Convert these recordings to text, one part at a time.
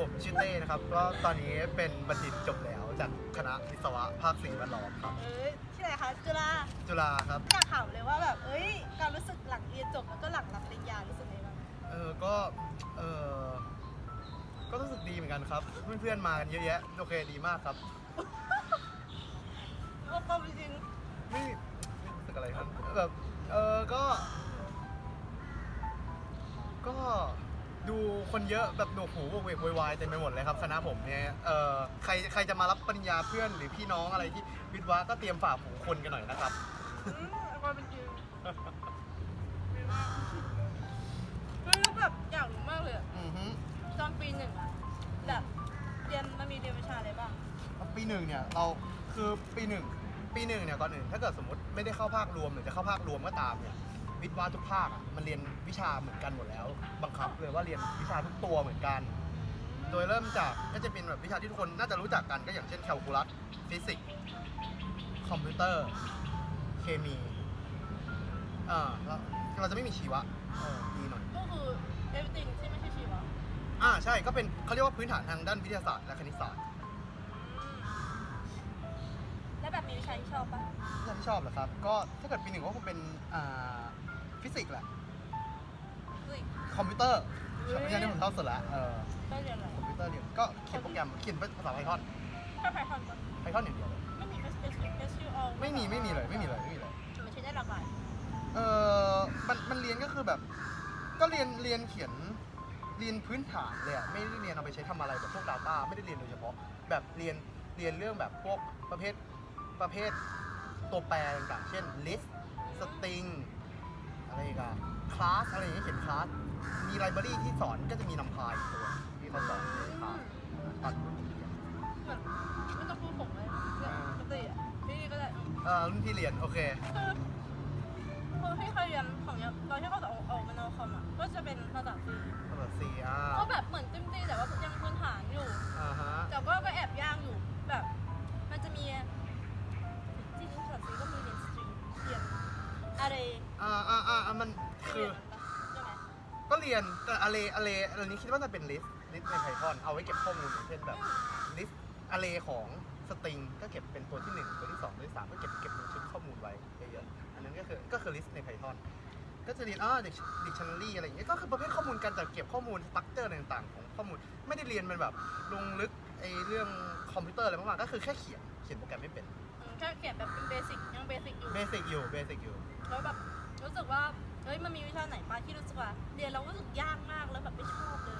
ผมชื่อเต้นะครับ ก็ตอนนี้เป็นบัณฑิตจบแล้วจากคณะวิศวะภาคสิ่งแวดล้อมครับ เอ้ยที่ไหนคะจุฬาจุฬาครับ อยากถามเลยว่าแบบเอ้ยการรู้สึกหลังเรียนจบแล้วก็หลังรับปริญญารู้สึกไงบ้างเออก็เออก็รู้สึกดีเหมือนกันครับ เพื่อนๆมากันเยอะแยะโอเคดีมากครับก็ความจริงไม่ไม่รู้สึกอะไรครับแบบเออก็ ก็ ดูคนเยอะแบบหนวกหูโวกเวกโวยวายเต็มไปหมดเลยครับคณะผมเนี่ยเออใครใครจะมารับปริญญาเพื่อนหรือพี่น้องอะไรที่วิทย์วะก็เตรียมฝ่าฝูงคนกันหน่อยนะครับ อืมความเป็นจริงดีมากเฮ้ยแล้วแบบอยากรู้มากเลยอะอือฮึตอนปีหนึ่งอะแบบเรียนมันมีเรียนวิชาอะไรบ้างปีหนึ่งเนี่ยเราคือปีหนึ่งปีหนึ่งเนี่ยก่อนอื่นถ้าเกิดสมมติไม่ได้เข้าภาครวมหรือจะเข้าภาครวมก็ตามเนี่ย วิทย์วะทุกภาคอะมันเรียนวิชาเหมือนกันหมดแล้ว บังคับเลยว่าเรียนวิชาทุกตัวเหมือนกัน โดยเริ่มจากก็จะเป็นแบบวิชาที่ทุกคนน่าจะรู้จักกันก็อย่างเช่นแคลคูลัสฟิสิกส์คอมพิวเตอร์ เคมีอ่าแล้วเราจะไม่มีชีวะเออดีหน่อย ก็คือ everything ที่ไม่ใช่ชีวะอ่าใช่ก็เป็นเขาเรียกว่าพื้นฐานทางด้านวิทยาศาสตร์และคณิตศาสตร์แล้วแบบมีวิชาที่ชอบปะวิชาที่ชอบเหรอครับ ก็ถ้าเกิดปีหนึ่งก็คงเป็นอ่า ฟิสิกส์แหละคือคอมพิวเตอร์เฮ้ยวิชาที่ผมชอบสุดละเออได้เรียนอะไรคอมพิวเตอร์เรียนก็เขียนโปรแกรมเขียนเป็นภาษาไพทอนแค่ไพทอนปะไพทอนอย่างเดียวเลยไม่มี S S S U L ไม่มีไม่มีเลยไม่มีเลยไม่มีเลย มันใช้ได้หลากหลายเออมันมันเรียนก็คือแบบ ก็เรียนเรียนเขียนเรียนพื้นฐานเลยอะไม่ได้เรียนเอาไปใช้ทำอะไรแบบพวก Data ไม่ได้เรียนโดยเฉพาะ แบบเรียนเรียนเรื่องแบบพวกประเภทประเภทตัวแปรต่างๆ เช่น list string อะไรอีกอะคลาสอะไรอย่างเงี้ยเขียนคลาส มีไลบรารีที่สอนก็จะมีนำพายตัวที่เขาสอนในคลาสตอนรุ่นที่เรียนเหมือนไม่ต้องพูดผมเลยเรื่องปกติอะที่นี่ก็ได้อืมเออรุ่นที่เรียนโอเคคือคือที่เคยเรียนของเนี้ยตอนที่เขาจะออกออกมานอคอมอะก็จะเป็นภาษาจีนภาษาซีอ่าก็แบบเหมือนจิ้มจี้แต่ว่ายังพื้นฐานอยู่ อ่าฮะ แต่ก็ก็แอบยากอยู่แบบ มันจะมีจริงๆภาษาจีนก็มีเรียนสตรีมเรียนอะไร อ่าอ่าอ่ามันคือใช่ไหมก็เรียนแต่อะไรอะไรอะไรนี้คิดว่าจะเป็นลิสต์ลิสต์ใน Python เอาไว้เก็บข้อมูลอย่างเช่นแบบลิสต์อะไรของสตริงก็เก็บเป็นตัวที่1ตัวที่2ตัวที่3ก็เก็บเก็บเป็นชุดข้อมูลไว้เยอะๆอันนั้นก็คือก็คือลิสต์ใน Python ก็จะเรียนอ่า dictionary อะไรอย่างเงี้ยก็คือประเภทข้อมูลการจัดเก็บข้อมูลสตั๊กเจอร์ต่างๆ ของข้อมูลไม่ได้เรียนมันแบบลงลึกไอ้เรื่องคอมพิวเตอร์อะไรมากๆก็คือแค่เขียนเขียนโปรแกรมไม่เป็นอืมแค่เขียนแบบเป็นเบสิกยังเบสิกอยู่ เบสิกอยู่เบสิกอยู่ แล้วแบบ รู้สึกว่าเฮ้ยมันมีวิชาไหนปะที่รู้สึกว่าเรียนแล้วรู้สึกยากมากแล้วแบบไม่ชอบเลย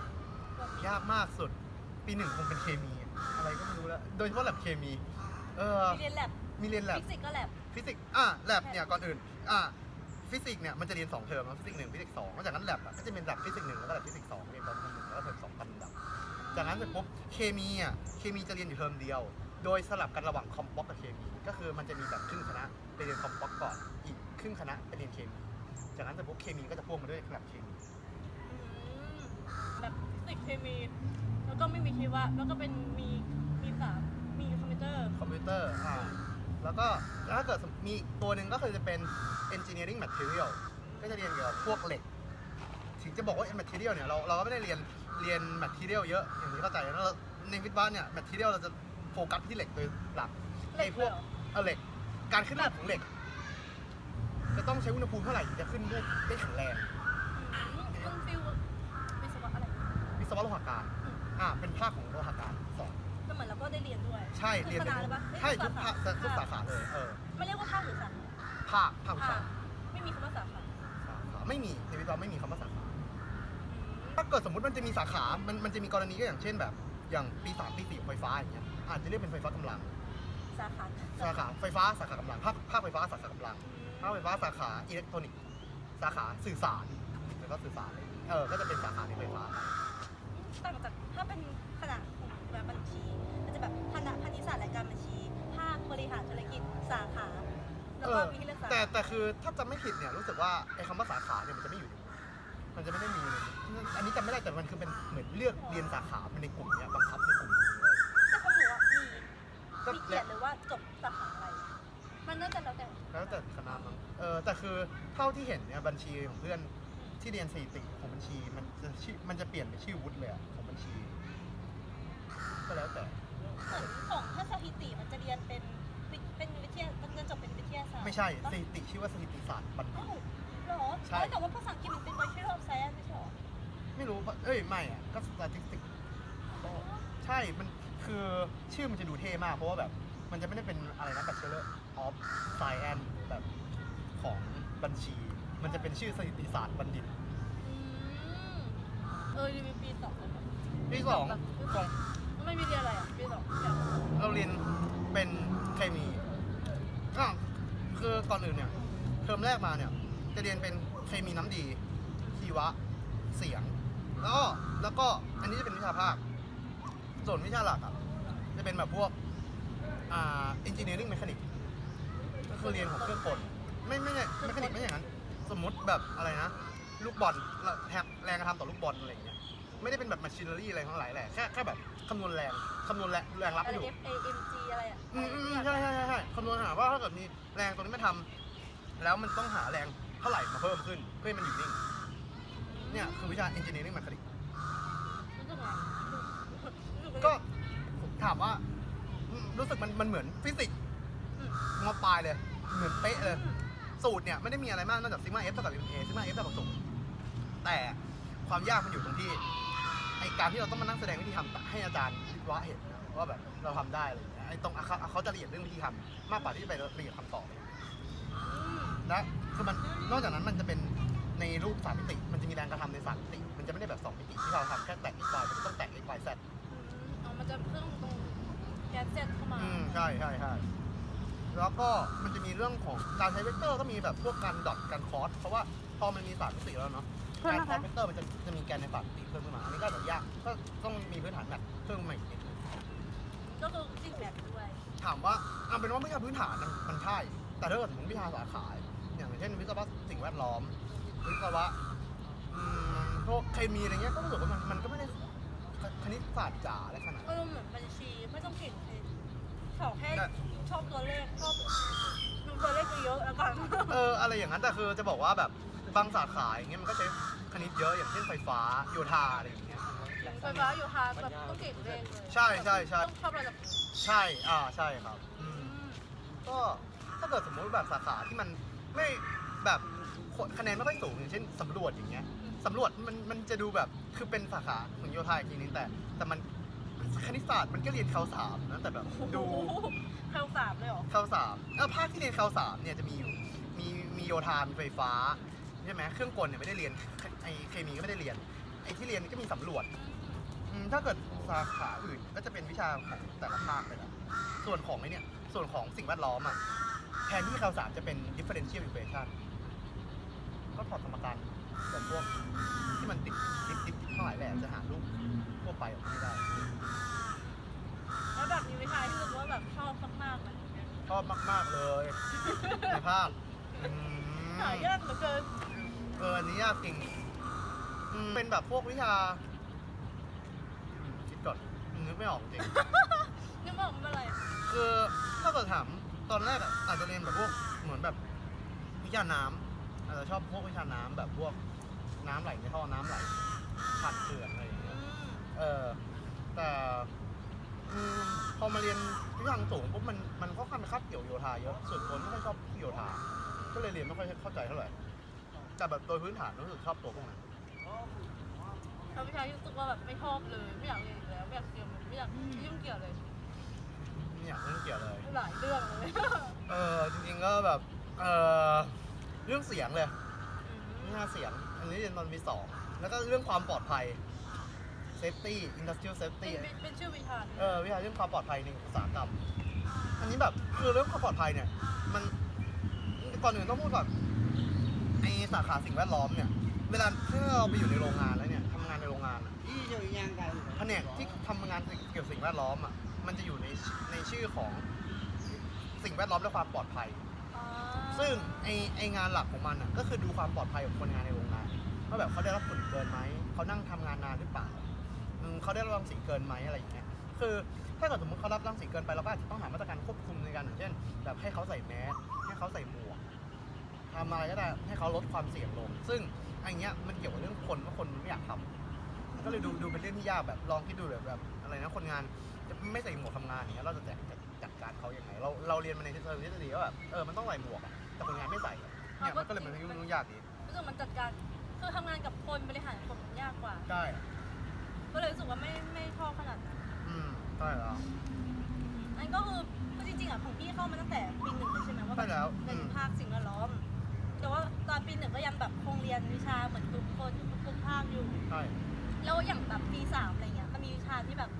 แบบมียากมากสุด ปีหนึ่งคงเป็นเคมีอะไรก็ไม่รู้แล้ว โดยเฉพาะแลบเคมี เออ มีเรียนแลบมีเรียนแลบ ฟิสิกส์ก็แลบ ฟิสิกส์ อะแลบเนี่ย ก่อนอื่น อะฟิสิกส์เนี่ย มันจะเรียน 2 เทอมนะฟิสิกส์หนึ่งฟิสิกส์สองแล้วจากนั้นแลบอะก็จะเป็นแลบฟิสิกส์หนึ่งแล้วก็แลบฟิสิกส์สองเรียนตอนเทอมหนึ่งแล้วก็เทอมสองตอนแลบจากนั้นเสร็จปุ๊บ เคมีอะ เคมีจะเรียนอยู่เทอมเดียว โดยสลับกันระหว่างคอมป๊อกกับเคมี ก็คือมันจะมีแบบครึ่งคณะไปเรียนคอมป๊อกก่อน อีก ครึ่งคณะไปเรียนเคมี จากนั้นเสร็จปุ๊บเคมีก็จะพ่วงมาด้วยแลบเคมีอืมแบบฟิสิกส์เคมี แล้วก็ไม่มีชีวะแล้วก็เป็นมีมีสามมีคอมพิวเตอร์ คอมพิวเตอร์อ่าแล้วก็ถ้าเกิดมีอีกตัวหนึ่งก็คือจะเป็น engineering material ก็จะเรียนเกี่ยวกับพวกเหล็ก ถึงจะบอกว่า material เนี่ยเราเราก็ไม่ได้เรียนเรียน material เยอะอย่างที่เข้าใจนะเราในวิทย์บ้านเนี่ย material เราจะโฟกัสที่เหล็กโดยหลักเหล็กไอ้พวกเลยเหรอเออเหล็ก การขึ้นรูปของเหล็ก จะต้องใช้อุณหภูมิเท่าไหร่ถึงจะขึ้นรูปได้แข็งแรงอืมมึงฟิลวิศวะอะไรวิศวะโลหะการอืมอ่าเป็นภาคของโลหะการสอนก็เหมือนเราก็ได้เรียนด้วยใช่ทุกเรียนคณะเลยปะใช่ทุกภาคทุกสาขาขาเลยเออไม่เรียกว่าภาคหรือสาขาภาคภาควิชาไม่มีคำว่าสาขาสาขาไม่มีในวิศวะไม่มีคำว่าสาขาอืมถ้าเกิดสมมติมันจะมีสาขา มันมันจะมีกรณีก็อย่างเช่นแบบ อย่างปีสามปีสี่ของไฟฟ้าอย่างเงี้ยอาจจะเรียกเป็นไฟฟ้ากำลัง สาขาสาขาไฟฟ้าสาขากำลังภาคภาคไฟฟ้าสาขากำลัง ภาคไฟฟ้าสาขาอิเล็กทรอนิกส์สาขาสื่อสารไฟฟ้าสื่อสารเงี้ยเออ ก็จะเป็นสาขาในไฟฟ้า ต่างจากถ้าเป็นคณะของแบบบัญชี มันจะแบบคณะคณิตศาสตร์และการบัญชี ภาคบริหารธุรกิจสาขา แล้วก็มีให้เลือกสาแต่ขาแต่คือถ้าจำไม่ผิดเนี่ยรู้สึกว่าไอ้คำว่าสาขาเนี่ยมันจะไม่อยู่ในมันจะไม่ได้มีอันนี้จำไม่ได้แต่มันคือเป็นเหมือนเลือกเรียนสาขาเป็นในกลุ่มเนี้ยบังคับในกลุ่มแต่ของหนูอะมีก็มีเกียรติเลยว่าจบสาขาอะไร มันน่าจะแล้วแต่ แล้วแต่คณะมั้งเออแต่คือเท่าที่เห็นเนี่ยบัญชีของเพื่อนที่เรียนสี่ติของบัญชีมันจะชื่อมันจะเปลี่ยนเป็นชื่อวุฒิเลยอะของบัญชี ก็แล้วแต่เหมือนของถ้าสถิติมันจะเรียนเป็นวิเป็นวิทยามันจะจบเป็นวิทยาศาสตร์ไม่ใช่ปะสถิติชื่อว่าสถิติศาสตร์บัณฑิต อ้าวเหรอใช่ แต่ว่าภาษาอังกฤษมันเป็น Bachelor of Science ไม่ใช่เหรอไม่รู้ว่าเอ้ยไม่อะก็ statistics ใช่ มันคือชื่อมันจะดูเท่มาก เพราะว่าแบบ มันจะไม่ได้เป็นอะไรนะ Bachelor of Science แบบของบัญชี มันจะเป็นชื่อสถิติศาสตร์บัณฑิต อืมเออรีวิวปีสองเลยปะปีสองของไม่มีเรียนอะไรอะปีสองอยากรู้เราเรียนเป็นเคมีอะคือก่อนอื่นเนี่ย เทอมแรกมาเนี่ย จะเรียนเป็นเคมีน้ำดี ชีวะ เสียง แล้วก็แล้วก็อันนี้จะเป็นวิชาภาค ส่วนวิชาหลักอะ จะเป็นแบบพวก อ่า engineering mechanic ก็คือเรียนของเครื่องกลไม่ไม่ใช่ไม่คนิกไม่อย่างนั้น สมมุติแบบอะไรนะ ลูกบอลแล้วแรงแรงกระทำต่อลูกบอลอะไรอย่างเงี้ยไม่ได้เป็นแบบ machinery อะไรทั้งหลายแหละแค่แค่แบบคำนวณแรงคำนวณแรงแรงรับอะไรอยู่ F A M G อะไรอะอืมอืมอืมใช่ใช่ใช่ใช่คำนวณหาว่าถ้าเกิดมีแรงตัวนี้ไม่ทำแล้วมันต้องหาแรงเท่าไหร่มาเพิ่มขึ้นเพื่อให้มันอยู่นิ่ง เนี่ยคือวิชา engineering mechanics รู้สึกไงรู้สึก็ถามว่าอืม รู้สึกมันมันเหมือนฟิสิกส์อืมมปลายเลย เหมือนเป๊ะเลย สูตรเนี่ยไม่ได้มีอะไรมากนอกจากซิกมาเอฟเท่ากับเอ็มเอซิกมาเอฟเท่ากับศูนย์แต่ความยากมันอยู่ตรงที่ไอการที่เราต้องมานั่งแสดงวิธีทำให้อาจารย์วิศวะเห็นนะว่าแบบเราทำได้อะไรอย่างเงี้ยไอตรงเขาเขาจะละเอียดเรื่องวิธีทำมากกว่าที่จะไปละเอียดคำตอบและคือมันนอกจากนั้นมันจะเป็นในรูปสามมิติ มันจะมีแรงกระทำในสามมิติ มันจะไม่ได้แบบสองมิติที่เราทำแค่แตะ x y มันจะต้องแตะ x y z อ๋อมันจะเพิ่มตรง แกนเซ็ตเข้ามา อืมใช่ใช่ใช่แล้วก็มันจะมีเรื่องของการใช้เวกเตอร์ก็มีแบบพวกการดอทการคอสเพราะว่าพอมันมีสามมิติแล้วเนาะการใช้เวกเตอร์มันจะจะมีแกนในสามมิติเพิ่มขึ้นมาอันนี้ก็อาจจะยากก็ต้องมีพื้นฐานแบบเพิ่มขึ้นมาอีกนิดนึงก็คือสิ่งแบบด้วย ถามว่าเอาเป็นว่าวิชาพื้นฐานมันมันใช่ แต่ถ้าเกิดสมมติวิชาสาขาอย่างเช่นวิศวะสิ่งแวดล้อม วิศวะอืมพวกเคมีอะไรเงี้ยก็รู้สึกว่ามันมันก็ไม่ได้คณิตศาสตร์จ๋าอะไรขนาดก็นั้นเหมือนบัญชีไม่ต้องเก่งเลย ขอแค่แต่ชอบตัวเลขชอบดูตัวเลขเยอะๆแล้วกันเอออะไรอย่างนั้นแต่คือจะบอกว่าแบบบางสาขาอย่างเงี้ยมันก็ใช้คณิตเยอะอย่างเช่นไฟฟ้าโยธาอะไรอย่างเงี้ยไฟฟ้าอยู่ฮาร์ดแบบต้องเก่งเลขเลยใช่ใช่ใช่ต้องชอบระดับใช่อ่าใช่ครับอืมก็ถ้าเกิดสมมติแบบสาขาที่มันไม่แบบคะแนนไม่ค่อยสูงอย่างเช่นสำรวจอย่างเงี้ยสำรวจมันมันจะดูแบบคือเป็นสาขาเหมือนโยธาอีกทีนึงแต่แต่มัน คณิตศาสตร์มันก็เรียนเขาสามนะแต่แบบดูเข้าสามเลยเหรอเขาสามแล้วภาคที่เรียนเขาสามเนี่ยจะมีอยู่มีมีโยธามีไฟฟ้าใช่ไหมเครื่องกลเนี่ยไม่ได้เรียนไอเคมีก็ไม่ได้เรียนไอที่เรียนก็มีสำรวจอืมถ้าเกิดสาขาอื่นก็จะเป็นวิชาของแต่ละภาคไปแล้วส่วนของไอเนี่ยส่วนของสิ่งแวดล้อมอะแทนที่เขาสามจะเป็น differential equation ก็ถอดสมการแบบพวกที่มันติดติดติดเท่าไหร่แหละจะหารูปทั่วไปออกมาไม่ได้ แล้วแบบมีวิชาที่รู้สึกว่าแบบชอบมากๆเลย ชอบมาก ๆ เลยในภาคอืมหายากเหลือเกินเอออันนี้ยากจริงอืมเป็นแบบพวกวิชาอืมคิดก่อนนึกไม่ออกจริงนี่บอกมันเป็นอะไรคือถ้าเกิดถามตอนแรกอะอาจจะเรียนแบบพวกเหมือนแบบวิชาน้ำอาจจะชอบพวกวิชาน้ำแบบพวกน้ำไหลในท่อน้ำไหลผ่านเขื่อนอะไรอย่างเงี้ยเออแต่อืมพอมาเรียน วิชาสูงปุ๊บมันมันค่อนข้างคาบเกี่ยวโยธาเยอะส่วนตัวไม่ค่อยชอบโยธาก็เลยเรียนไม่ค่อยเข้าใจเท่าไหร่แต่แบบโดยพื้นฐานรู้สึกชอบตัวพวกนั้นแล้ววิชาที่รู้สึกว่าแบบไม่ชอบเลยไม่อยากเรียนอีกแล้วไม่อยากเรียนไม่อยากยุ่งเกี่ยวเลยไม่อยากเล่นเกี่ยวเลยหลายเรื่องเลย เออจริงๆก็แบบเออเรื่องเสียงเลยวิชาเสียง อันนี้เรียนตอนปีสองแล้วก็เรื่องความปลอดภัย safety industrial เป็น safety เป็นเป็นชื่อวิชาเออวิชาเรื่องความปลอดภัยในอุตสาหกรรม อันนี้แบบคือเรื่องความปลอดภัยเนี่ย มันก่อนอื่นต้องพูดก่อนไอสาขาสิ่งแวดล้อมเนี่ย เวลาถ้าเราไปอยู่ในโรงงานแล้วเนี่ยทำงานในโรงงานอะอีเจ้ายังกันแผนกที่ทำงานเกี่ยวกับสิ่งแวดล้อมอะมันจะอยู่ในในชื่อของสิ่งแวดล้อมและความปลอดภัย ซึ่งไอไองานหลักของมันอะก็คือดูความปลอดภัยของคนงานในโรงงานว่าแบบเขาได้รับฝุ่นเกินไหมเขานั่งทำงานนานหรือเปล่าอืม เขาได้รับรังสีเกินไหมอะไรอย่างเงี้ยคือถ้าเกิดสมมติเขารับรังสีเกินไปเราก็อาจจะต้องหามาตรการควบคุมในการอย่างเช่น แบบให้เขาใส่แมสให้เขาใส่หมวกทำอะไรก็ได้ให้เขาลดความเสี่ยงลง ซึ่งไอันเนี้ยมันเกี่ยวกับเรื่องคนว่าคนไม่อยากทำก็เลยดูดูเป็นเรื่องที่ยากแบบลองคิดดูแบบแบบอะไรนะคนงานจะไม่ใส่หมวกทำงานอย่างเงี้ยเราจะจัดจัดจัดการเขายังไงเราเราเรียนมาในทฤษฎีทฤษฎีว่าแบบเออมันต้องใส่หมวกอะแต่คนงานไม่ใส่อะเนี่ยมันก็เลยเป็นเรื่องยุ่งยากดีรู้สึกมันจัดการคือทำงานกับคนบริหารคนมันยากกว่าใช่ ก็เลยรู้สึกว่าไม่ไม่ชอบขนาดนั้นอืมใช่แล้ว อันก็คือคือจริงๆอะของพี่เข้ามาตั้งแต่ปีหนึ่งเลยใช่ไหมว่าใช่แล้วในอืม ภาคสิ่งแวดล้อม แต่ว่าตอนปีหนึ่งก็ยังแบบคงเรียนวิชาเหมือนทุกคนทุกทุกภาคอยู่ ใช่ แล้วอย่างแบบปีสามอะไรเงี้ยมันมีวิชาที่แบบ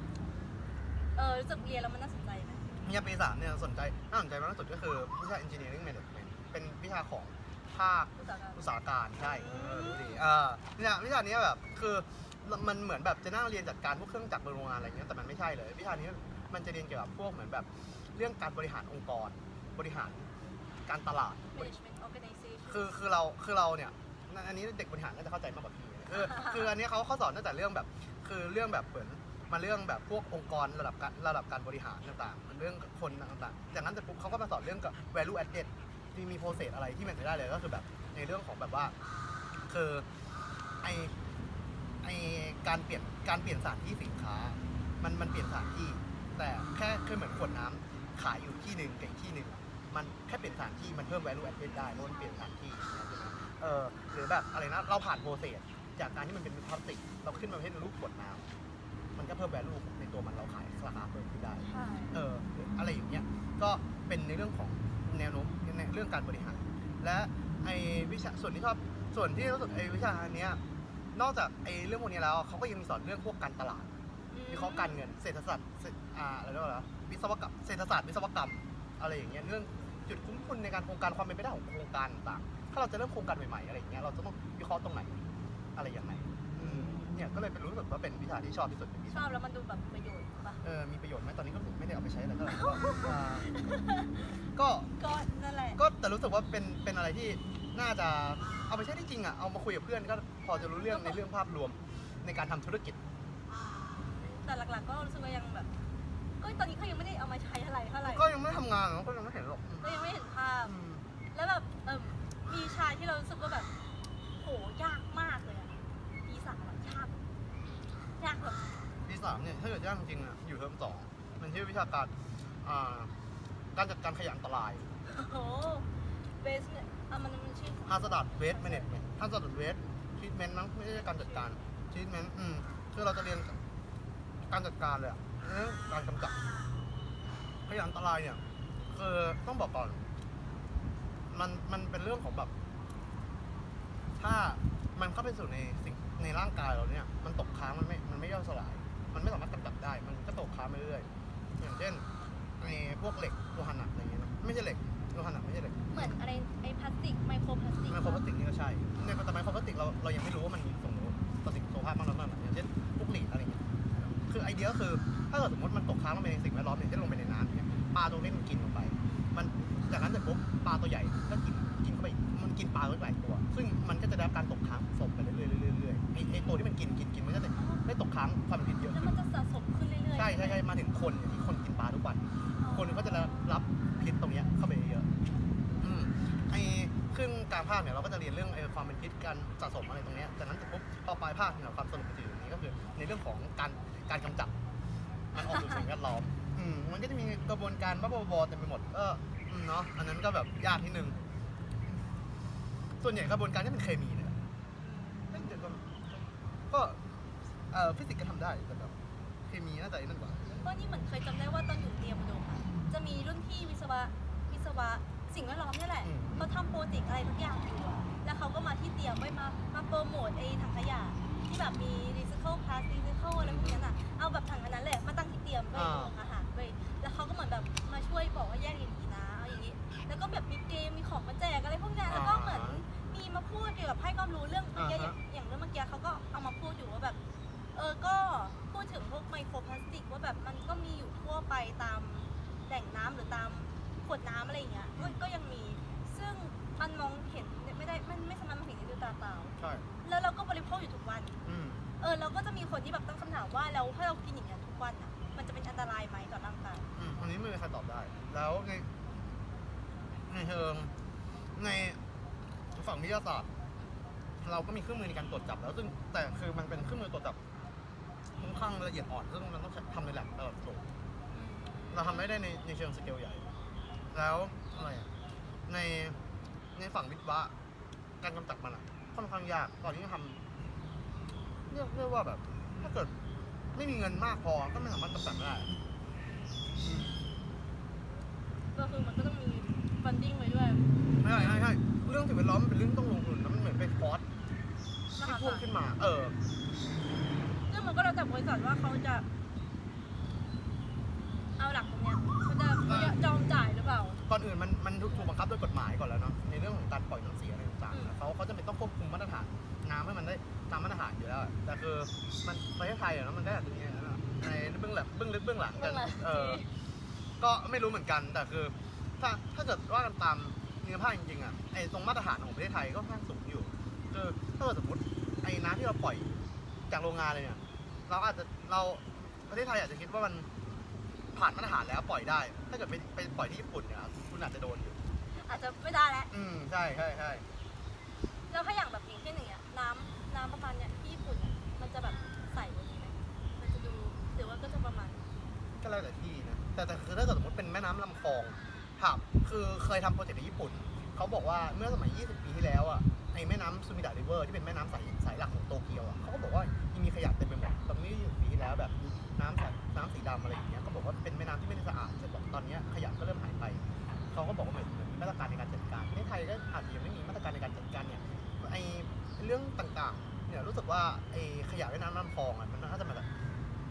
เออรู้สึกเรียนแล้วมันน่าสนใจไหมเนี่ยปีสามเนี่ยสนใจน่าสนใจมากที่สุดก็คือวิชา engineering management เป็นวิชาของภาค อุตสาหกรรม อุตสาหการใช่อืมเออรู้ดีเออเนี่ยวิชานี้แบบคือ มันเหมือนแบบจะนั่งเรียนจัดการพวกเครื่องจักรโรงงานอะไรเงี้ยแต่มันไม่ใช่เลย วิชานี้มันจะเรียนเกี่ยวกับพวกเหมือนแบบเรื่องการบริหารองค์กร บริหารการตลาด management organization คือคือเราคือเราเนี่ยอันนี้เด็กบริหารน่าจะเข้าใจมากกว่าพี่เออคืออันนี้เขาเขาสอนตั้งแต่เรื่องแบบ คือเรื่องแบบเหมือนมาเรื่องแบบพวกองค์กรระดับการระดับการบริหารต่างๆมันเรื่องคนต่างๆจากนั้นแต่ปุ๊บเขาก็มาสอนเรื่องกับ value added ที่มีโปรเซสอะไรที่มันจะได้เลยก็คือแบบในเรื่องของแบบว่า คือไอ ไอการเปลี่ยนการเปลี่ยนสถานที่สินค้า มันมันเปลี่ยนสถานที่ แต่แค่คือเหมือนขวดน้ำขายอยู่ที่หนึ่งกับอีกที่หนึ่งอะมันแค่เปลี่ยนสถานที่มันเพิ่ม value added ได้เพราะมันเปลี่ยนสถานที่อย่างเงี้ยใช่ไหมเออหรือแบบอะไรนะเราผ่านโปรเซสจากการที่มันเป็นพลาสติก เราขึ้นมาเป็นรูปขวดน้ำมันก็เพิ่ม value ในตัวมันเราขายราคาเพิ่มขึ้นได้ใช่เออหรืออะไรอย่างเงี้ยก็เป็นในเรื่องของแนวโน้มในเรื่องการบริหาร และไอวิชาส่วนที่ชอบส่วนที่รู้สึกไอวิชาเนี้ย นอกจากไอเรื่องพวกนี้แล้วเขาก็ยังมีสอนเรื่องพวกการตลาดวิเคราะห์การเงินเศรษฐศาสตร์เศรษอ่าอะไรเรียกว่าอะไรวะวิศวกรรมเศรษฐศาสตร์วิศวกรรมอะไรอย่างเงี้ยเรื่องจุดคุ้มทุนในการโครงการความเป็นไปได้ของโครงการต่างๆถ้าเราจะเริ่มโครงการใหม่ๆอะไรอย่างเงี้ยเราจะต้องวิเคราะห์ตรงไหนอะไรอย่างไรอืมเนี่ยก็เลยเป็นรู้สึกว่าเป็นวิชาที่ชอบที่สุดในวิชชาอบแล้วมันดูแบบประโยชน์ปะเออ มีประโยชน์ไหมตอนนี้ก็ไม่ได้เอาไปใช้อะไรเท่าไหร่ก็อ่าก็ ก็นั่นแหละ ก็แต่รู้สึกว่าเป็น เป็นอะไรที่ น่าจะเอาไปใช้ได้จริงอะ เอามาคุยกับเพื่อนก็พอจะรู้เรื่องในเรื่องภาพรวมในการทำธุรกิจ แต่หลักๆก็รู้สึกว่ายังแบบ ก็ตอนนี้ก็ยังไม่ได้เอามาใช้อะไรเท่าไหร่ก็ยังไม่ทำงานเนอะก็ยังไม่เห็นหรอกก็ยังไม่เห็นภาพ อืมแล้วแบบเออมีวิชาที่เรารู้สึกว่าแบบโหยากมากเลยอะปีสามอะยากยากแบบปีสามเนี่ยถ้าเกิดยากจริงๆอะอยู่เทอมสองมันชื่อวิชาการอ่าการจัดการขยะอันตราย โอ้โหเบสเนี่ย อะมันมันชื่อ hazardous waste management hazardous waste treatment มั้งไม่ใช่การจัดการ treatment อืมคือเราจะเรียนการจัดการเลยอะเรื่องการกำจัดขยะอันตรายเนี่ย คือต้องบอกก่อน มันมันเป็นเรื่องของแบบ ถ้ามันเข้าไปสู่ในสิ่งในร่างกายเราเนี่ย มันตกค้างมันไม่ มันไม่ย่อยสลาย มันไม่สามารถกำจัดได้ มันก็ตกค้างไปเรื่อยอย่างเช่นไอ้พวกเหล็กโลหะหนักอะไรเงี้ยนะไม่ใช่เหล็ก โลหะหนักไม่ใช่เหล็กเหมือนอะไรไอ้พลาสติกไมโครพลาสติกไมโครพลาสติกนี่ก็ใช่เนี่ยแต่ไมโครพลาสติกเราเรายังไม่รู้ว่ามันมีส่งผลต่อสิ่งสุขภาพมากน้อยขนาดไหนอย่างเช่นพวกหลีดอะไรเงี้ยคือไอเดียก็คือถ้าเกิดสมมติมันตกค้างลงไปในสิ่งแวดล้อมอย่างเช่นลงไปในน้ำเนี่ยปลาตัวเล็กมันกินลงไป มันจากนั้นเสร็จปุ๊บปลาตัวใหญ่ก็กินกินเข้าไปอีกมันกินปลาตัวหลายตัว ซึ่งมันก็จะได้รับการตกค้างศพไปเรื่อยๆเรื่อยๆเรื่อยๆไอไอตัวที่มันกินกินกินมันก็จะได้ตกค้างความเป็นพิษเยอะแล้วขึ้มันนจะสะสมขึ้นเรื่อยๆใช่ใช่ใช่มาถึงคนเนี่ยที่คนกินปลาทุกวัน คนก็จะรับพิษตรงเนี้ยเข้าไปเยอะๆอืมไอ้ครึ่งกลาง ภาคเนี่ยเราก็จะเรียนเรื่องไอ้ความเป็นพิษการสะสมอะไรตรงเนี้ยจากนั้นเสร็จปุ๊บพอปลายภาคเนี่ยความสนุกมันจะอยู่ตรงนี้ก็คือในเรื่องของการการกำจัดมันออกสู่สิ่งแวดล้อมอืมมันก็จะมีกระบวนการบ้าบอๆเต็มไปหมดก็อืมเนาะอันนั้นก็แบบยากนิดนึงส่วนใหญ่กระบวนการที่เป็นเคมีเนี่ยเอ้ยเดี๋ยวก่อนก็เอ่อฟิสิกส์ก็ทำได้แต่แบบเคมีน่าจะนั่นกว่าก็นี่เหมือนเคยจำได้ว่าตอนอยู่เตรียมอุดมอะจะมีรุ่นพี่วิศวะวิศวะ สิ่งแวดล้อมนี่แหละอืม เขาทำโปรเจกต์อะไรทุกอย่างอยู่อะแล้วเขาก็มาที่เตรียมไว้มามาโปรโมทไอ้ถังขยะที่แบบมีรีไซเคิลพลาสติกรีไซเคิลอะไรพวกนั้นอะเอาแบบ ก็มีเครื่องมือในการตรวจจับแล้วซึ่งแต่คือมันเป็นเครื่องมือตรวจจับค่อนข้างละเอียดอ่อนซึ่งมันต้องทำในแลบตลอดโลกเราทำไม่ได้ในในเชิงสเกลใหญ่ แล้วอะไรอะในในฝั่งวิศวะการกำจัดมันอะค่อนข้างยากตอนนี้ทำเรียกเรียกว่าแบบ ถ้าเกิดไม่มีเงินมากพอก็ไม่สามารถกำจัดได้อืมก็คือมันก็ต้องมีฟันดิ้งไว้ด้วย ไม่ใช่ใช่ใช่เรื่องสิ่งแวดล้อมมันเป็นเรื่องต้องลงทุนแล้วมันเหมือนเป็นคอร์สม ที่หาพูดศาลขึ้นมา เออ ซึ่งมันก็แล้วแต่บริษัทว่าเขาจะ เอาหลักตรงเนี้ยเขาจะเขาจะยอมจ่ายหรือเปล่า ก่อนอื่นมันมันถูกบังคับด้วยกฎหมายก่อนแล้วเนาะในเรื่องของการปล่อยน้ำเสียอะไรต่างอืมๆเขาเขาจะเป็นต้องควบคุมมาตรฐานน้ำให้มันได้ตามมาตรฐานอยู่แล้วอะแต่คือมันประเทศไทยอะเนาะมันได้แบบนี้นะในเบื้องหลังเบื้องลึกเบื้องหลังกันเออก็ไม่รู้เหมือนกันแต่คือ ถ้าถ้าเกิดว่ากันตามเนื้อผ้าจริงๆอะไอ้ตรงมาตรฐานของประเทศไทยก็ค่อนข้างสูงอยู่คือถ้าเกิดสมมติไอ้ น้ำที่เราปล่อยจากโรงงานเลยเนี่ย เราอาจจะเราประเทศไทยอาจจะคิดว่ามันผ่านมาตรฐานแล้วปล่อยได้ ถ้าเกิดไปไปปล่อยที่ญี่ปุ่นเนี่ยคุณอาจจะโดนอยู่ อาจจะไม่ได้แล้วอืมใช่ใช่ใช่แล้วถ้าอย่างแบบอย่างเช่นอย่างเงี้ยน้ำน้ำประมาณเนี้ยที่ญี่ปุ่นเนี่ยมันจะแบบใสกว่านี้ไหมมันจะดูหรือว่าก็จะประมาณก็แล้วแต่ที่นะแต่แต่คือถ้าเกิดสมมติเป็นแม่น้ำลำคลองถามคือเคยทำโปรเจกต์ในญี่ปุ่น เขาบอกว่าเมื่อสมัย 20 ปีที่แล้วอะไอ้ แม่น้ำซูมิดะริเวอร์ที่เป็นแม่น้ำสายสายหลักของโตเกียวอะเขาก็บอกว่ายังมีขยะเต็มไปหมดตอนนี้ปีที่แล้วแบบน้ำใสน้ำสีดำอะไรอย่างเงี้ยเขาบอกว่าเป็นแม่น้ำที่ไม่ได้สะอาดแต่บอกตอนนี้ขยะก็เริ่มหายไปเขาก็บอกว่าเหมือนมีมาตรการในการจัดการในไทยก็อาจจะยังไม่มีมาตรการในการจัดการเนี่ยไอเรื่องต่างๆเนี่ยรู้สึกว่าไอขยะในน้ำลำคลองอะมันน่าจะมาจาก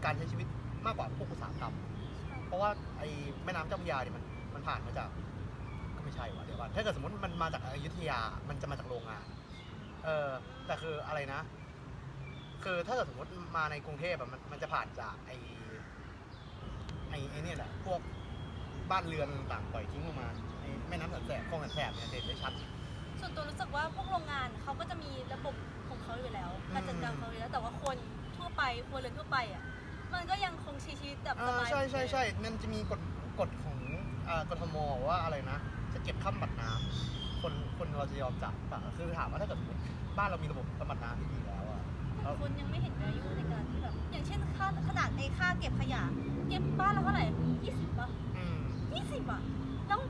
การใช้ชีวิตมากกว่าพวกอุตสาหกรรมเพราะว่าไอแม่น้ำเจ้าพระยาเนี่ยมันมันผ่านมาจากก็ไม่ใช่ว่ะเดี๋ยวก่อนถ้าเกิดสมมติมันมาจากอยุธยา มันจะมาจากโรงงาน เออแต่คืออะไรนะ คือถ้าเกิดสมมติมาในกรุงเทพอะมันมันจะผ่านจากไอ้ไอ้ไอ้เนี่ยแหละพวกบ้านเรือนต่างๆปล่อยทิ้งลงมาไอ้แม่น้ำแสบคลองแสบเนี่ยเด่นได้ชัด ส่วนตัวรู้สึกว่าพวกโรงงานเขาก็จะมีระบบของเขาอยู่แล้วการจัดการของเขาอยู่แล้ว แต่ว่าคนทั่วไปครัวเรือนทั่วไปอะมันก็ยังคงใช้ชีวิตแบบสอ่าบายใช่ใช่ใช่มันจะมีกฎกฎของอ่ากทมว่าอะไรนะ จะเก็บข้ามบัตรน้ำ คนคนเราจะยอมจ่ายปะคือถามว่าถ้าเกิดสมมติบ้านเรามีระบบข้ามบัตรน้ำที่ดีแล้วอะแล้วคนยังไม่เห็นแวลูในการที่แบบ อย่างเช่นค่าขนาดในค่าเก็บขยะ เก็บบ้านเราเท่าไหร่ยี่สิบป่ะอืมยี่สิบอะ แล้ว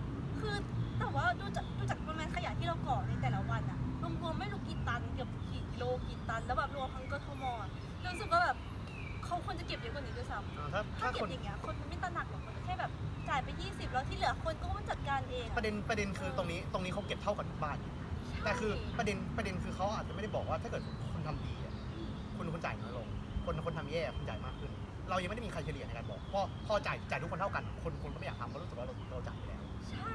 คือแต่ว่าดูจากดูจากปริมาณขยะที่เราก่อในแต่ละวันอะรวมๆไม่รู้กี่ตันเกือบกี่กิโลกี่ตัน แล้วแบบรวมทั้งกทมอะรู้สึกว่าแบบเขาควรจะเก็บเยอะกว่านี้ด้วยซ้ำอ่าถ้าถ้าถ้าเก็คบน อย่างเงี้ยคนมันไม่ตระหนักหรอกคนแค่แบบจ่ายไป 20 แล้วที่เหลือคนก็มาจัดการเองประเด็นประเด็นคือตรงนี้ตรงนี้เขาเก็บเท่ากันทุกบ้านอยู่แต่คือประเด็นประเด็นคือเขาอาจจะไม่ได้บอกว่าถ้าเกิดคุณทำดีอะคุณคุณจ่ายน้อยลง คนคนทำแย่คุณจ่ายมากขึ้น เรายังไม่ได้มีใครเฉลี่ยในการบอกพอพอจ่ายจ่ายทุกคนเท่ากัน คนคนก็ไม่อยากทำเพราะรู้สึกว่าเราเราจ่ายไปแล้ว ใช่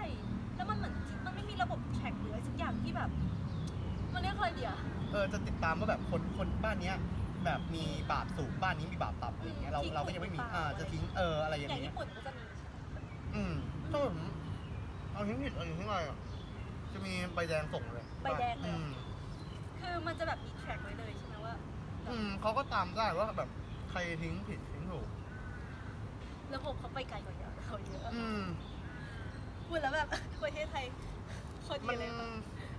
แล้วมันเหมือนมันไม่มีระบบแท็กหรืออะไรสักอย่างที่แบบ มันเรียกอะไรเดียวเออจะติดตามว่าแบบคนคนบ้านเนี้ยแบบมีบาปสูงบ้านนี้มีบาปต่ำอะไรอย่างเงี้ยเราเราก็ยังไม่มีอ่าจะทิ้งเอออะไรออย่างย่างเงี้ย ญี่ปุ่นก็จะมี อืมถ้าผมเอาทิ้งผิดเอาอยู่ที่ไรอะจะมีใบแดงส่งเลยใบแดงเลย อืมคือมันจะแบบมีแท็กไว้เลยใช่ไหมว่า อืมเขาก็ตามได้ว่าแบบใครทิ้งผิดทิ้งถูกระบบเขาไปไกลกว่าเยอะเขาเยอะอืมพูดแล้วแบบ ประเทศไทยโคนมัดีนเลย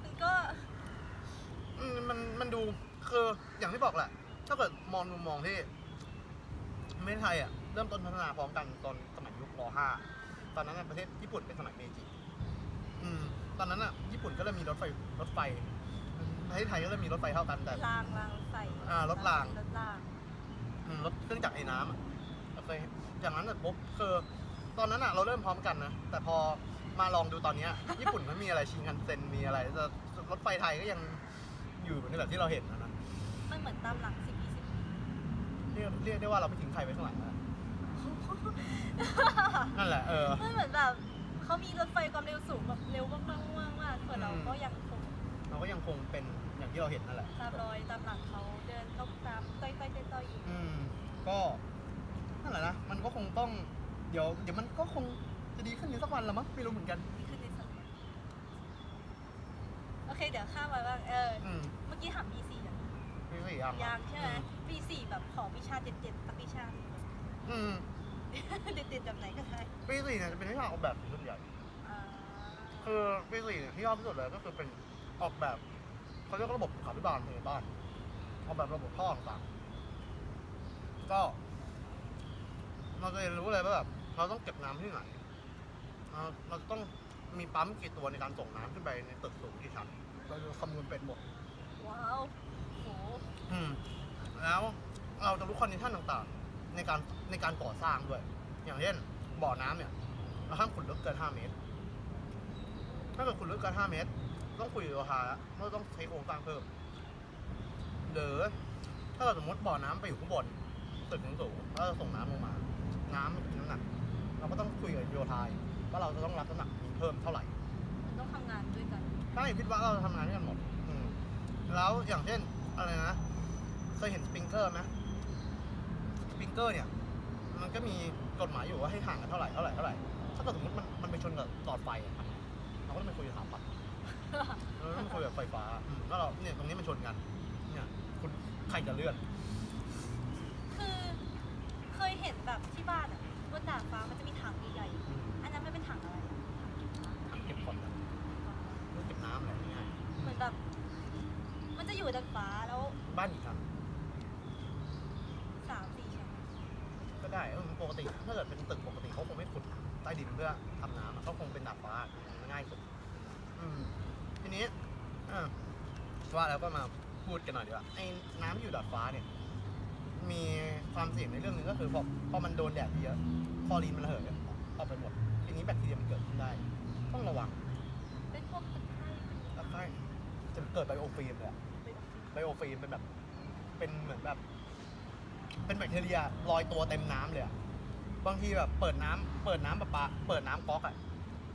มันก็ อืมมันมันดูคืออย่างที่บอกแหละ ถ้าเกิดมองมุมมองที่ประเทศไทยอะ เริ่มต้นพัฒนาพร้อมกันตอนสมัยยุครห้า ตอนนั้นนะประเทศญี่ปุ่นเป็นสมัยเมจิอืมตอนนั้นอะญี่ปุ่นก็เริ่มมีรถไฟรถไฟประเทศไทยก็เริ่มมีรถไฟเท่ากันแต่ รางรางรถไฟอ่ารถราง รถรางอืมรถเครื่องจักรไอ้น้ำอะโอเคจากนั้นเสร็จปุ๊บคือตอนนั้นอะเราเริ่มพร้อมกันนะแต่พอมาลองดูตอนเนี้ย ญี่ปุ่นมันมีอะไรชิงคันเซ็นมีอะไรแต่รถไฟไทยก็ยังอยู่เหมือนแบบที่เราเห็นนะนะมันเหมือนตามหลังสิบยี่สิบเรียกเรียกได้ว่าเราไปทิ้งใครไว้ข้างหลังแล้ว นั่นแหละเออ มันเหมือนแบบเขามีรถไฟความเร็วสูงแบบเร็วมากๆมากๆมากส่วนเราอืมก็ยังคงเราก็ยังคงเป็นอย่างที่เราเห็นนั่นแหละ ตามรอยตามหลังเขาเดินเข้าตามต้อยต้อยต้อยต้อยอยู่อืมก็นั่นแหละนะมันก็คงต้องเดี๋ยวเดี๋ยวมันก็คงจะดีขึ้นในสักวันละมั้งไม่รู้เหมือนกันนี่คือในส่วนโอเคเดี๋ยวข้ามไปบ้างเอออืมเมื่อกี้ถาม B4 ยังไม่ใช่ยังยังใช่ไหม B4 แบบขอวิชาเด็ดๆสักวิชาอืม เด็ดๆแบบไหนก็ได้ปีสี่เนี่ยจะเป็นวิชาออกแบบส่วนใหญ่อ่าคือปีสี่เนี่ยที่ชอบที่สุดเลยก็คือเป็นออกแบบเขาเรียกว่าระบบสุขาภิบาลในบ้านออกแบบระบบท่อต่างๆก็เราจะเรียนรู้เลยว่าแบบเราต้องเก็บน้ำที่ไหนเราเราต้องมีปั๊มกี่ตัวในการส่งน้ำขึ้นไปในตึกสูงกี่ชั้นเราจะคำนวณเป็นหมด ว้าวโห อืมแล้วเราจะรู้คอนดิชันต่างๆ ในการในการก่อสร้างด้วย อย่างเช่นบ่อน้ำเนี่ยเราห้ามขุดลึกเกิน5เมตร ถ้าเกิดขุดลึกเกิน5เมตร ต้องคุยกับโยธาแล้วว่าต้องใช้โครงสร้างเพิ่มหรือถ้าเราสมมติบ่อน้ำไปอยู่ข้างบนตึกสูงๆแล้วเราส่งน้ำลงมา น้ำมันมีน้ำหนักเราก็ต้องคุยกับโยธาอีกว่าเราจะต้องรับน้ำหนักนี้เพิ่มเท่าไหร่มันต้องทำงานด้วยกันใช่คิดว่าเราทำงานด้วยกันหมดอืมแล้วอย่างเช่นอะไรนะเคยเห็นสปริงเกอร์ไหมสปริง เกอร์เนี่ย มันก็มีกฎหมายอยู่ว่าให้ห่างกันเท่าไหร่เท่าไหร่เท่าไหร่ ถ้าเกิดสมมติมันมันไปชนกับหลอดไฟอะครับเราก็ต้องไปคุยกับสถาปัตย์เราต้องไปคุยกับไฟฟ้าอืมแล้วเราเนี่ยตรงนี้มันชนกัน เนี่ยคุณใครจะเลื่อน คือเคยเห็นแบบที่บ้านอะบนดาดฟ้ามันจะมีถังใหญ่อืมๆอันนั้นมันเป็นถังอะไรอะถังเก็บควันอะเรื่องเก็บน้ำอะไรง่ายเหมือนแบบ มันจะอยู่ดาดฟ้าแล้ว ๆบ้านกี่ชั้น สามสี่ชั้น ก็ได้เออปกติ ถ้าเกิดเป็นตึกปกติเขาคงไม่ขุดใต้ดินเพื่อทำน้ำอะเขาคงเป็นดาดฟ้าง่ายสุดอืมทีนี้อะว่าแล้วก็มาพูดกันหน่อยดีกว่าไอ้น้ำที่อยู่ดาดฟ้าเนี่ย มีความเสี่ยงในเรื่องหนึงก็คือพอพอมันโดนแดดเยอะคลอรีนมันระเหยออกไปหมดทีนี้แบคทีเรียมันเกิดขึ้นได้ ต้องระวัง เป็นพวกตะไคร้เป็นตะไคร่จะเกิดไบโอฟิล์มเลยอะเป็นไบโอฟิล์มเป็นแบบ เป็นเหมือนแบบ เป็นแบคทีเรียลอยตัวเต็มน้ำเลยอะ บางทีแบบเปิดน้ำเปิดน้ำประปาเปิดน้ำก๊อกอะ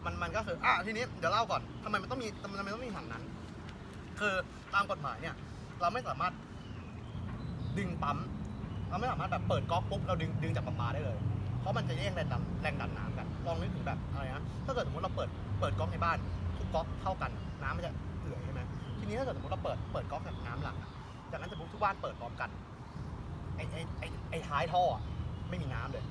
มันมันก็คืออะทีนี้เดี๋ยวเล่าก่อนทำไมมันต้องมีทำไมมันต้องมีถังนั้น คือตามกฎหมายเนี่ย เราไม่สามารถดึงปั๊ม เราไม่สามารถแบบเปิดก๊อกปุ๊บเราดึงดึงจากประปาได้เลย เพราะมันจะแย่งแรงดันแรงดันน้ำกันลองนึกถึงแบบอะไรนะถ้าเกิดสมมติเราเปิดเปิดก๊อกในบ้านทุกก๊อกเท่ากันน้ำมันจะเอื่อยใช่ไหมทีนี้ถ้าเกิดสมมติเราเปิดเปิดก๊อกกับน้ำหลักอะจากนั้นสมมติทุกบ้านเปิดพร้อมกันไอ้ไอ้ไอ้ไอท้ายท่ออะไม่มีน้ำเลย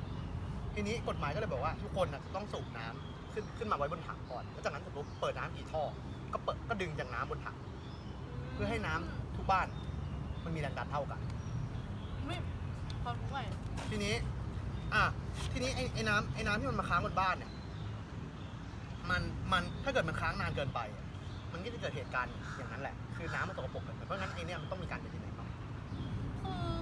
ทีนี้กฎหมายก็เลยบอกว่าทุกคนน่ะจะต้องสูบน้ำขึ้นขึ้นมาไว้บนถังก่อนแล้วจากนั้นสมมติเปิดน้ำกี่ท่อ ก็เปิดก็ดึงจากน้ำบนถังเพื่อให้น้ำทุกบ้าน มันมีแรงดันเท่ากัน ไม่ความรู้ใหม่ทีนี้ อะ ทีนี้ไอ้ไอ้น้ำไอ้น้ำที่มันมาค้างบนบ้านเนี่ย มัน มัน ถ้าเกิดมันค้างนานเกินไปอะมันก็จะเกิดเหตุการณ์อย่างนั้นแหละ คือน้ำมันสกปรกกันเพราะงั้นไอ้เนี่ยมันต้องมีการเป็นยังไงบ้างคือ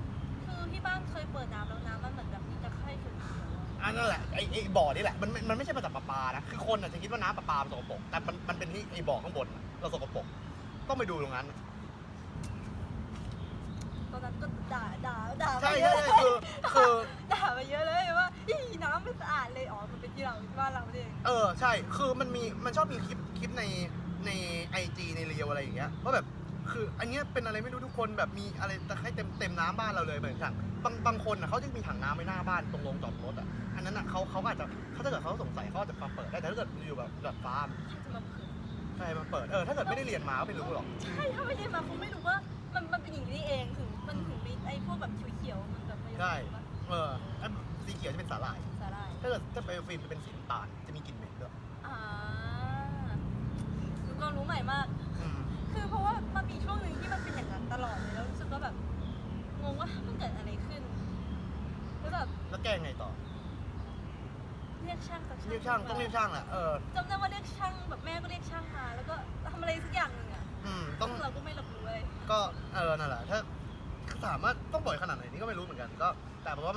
คือที่บ้านเคยเปิดน้ำแล้วน้ำมันเหมือนแบบมีตะไคร่เขียวๆ อะอันนั่นแหละไอ้ไอ้บ่อนี่แหละมันมันมันไม่ใช่มาจากประปานะคือคนอาจจะคิดว่าน้ำประปามันสกปรกแต่มันมันเป็นที่ไอ้บ่อข้างบนอะเราสกปรกต้องไปดูตรงนั้น ตอนนั้นก็ด่าด่าด่าใช่ไปเยใช่อะใช่คือคือด่าไปเยอะเลยว่าอีน้ำไม่สะอาดเลยอ๋อมันเป็นที่เราที่บ้านเราเองเออใช่คือมันมีมันชอบมีคลิปคลิปในในไอจีในเรียวอะไรอย่างเงี้ยว่าแบบ คืออันเนี้ยเป็นอะไรไม่รู้ทุกคนแบบมีอะไรตะไคร้เต็มเต็มน้ำบ้านเราเลยเหมือนกันบางบางคนอะเขาจะมีถังน้ำไว้หน้าบ้านตรงลงจอดรถอะอันนั้นอะเขาเขาก็อาจจะเขาถ้าเกิดเขาสงสัยเขาอาจจะมาเปิดได้แต่ถ้าเกิดอยู่แบบดอดฟ้าใครจะมาเผื่อใช่มาเปิดเออถ้าเกิดไม่ได้เรียนมาก็ไม่รู้หรอกใช่ถ้าไม่ได้มาคงไม่รู้ว่ามันมันเป็นอย่างนี้เองถึงมันถึงมีไอ้พวกแบบเขียวๆมันแบบไม่ใช่เอออันสีเขียวจะเป็นสาหร่ายสาหร่ายถ้าเกิดถ้าไปฟิล์มจะเป็นสีน้ำตาลจะมีกลิ่นเหม็นด้วยอ่าคือความรู้ใหม่มากอืม คือเพราะว่ามันมีช่วงหนึ่งที่มันเป็นอย่างนั้นตลอดเลยแล้วรู้สึกว่าแบบงงว่ามันเกิดอะไรขึ้นแล้วแบบแล้วแก้ไงต่อ เรียกช่างสักเรียกช่างต้องเรียกช่างแหละเออจำได้ว่าเรียกช่างแบบแม่ก็เรียกช่างมา แล้วก็ทำอะไรสักอย่างหนึ่งอะอืมต้องเราก็ไม่รับรู้เลยก็เออนั่นแหละถ้าถามว่าต้องบ่อยขนาดไหนนี่ก็ไม่รู้เหมือนกันก็ แต่เพราะว่ามัน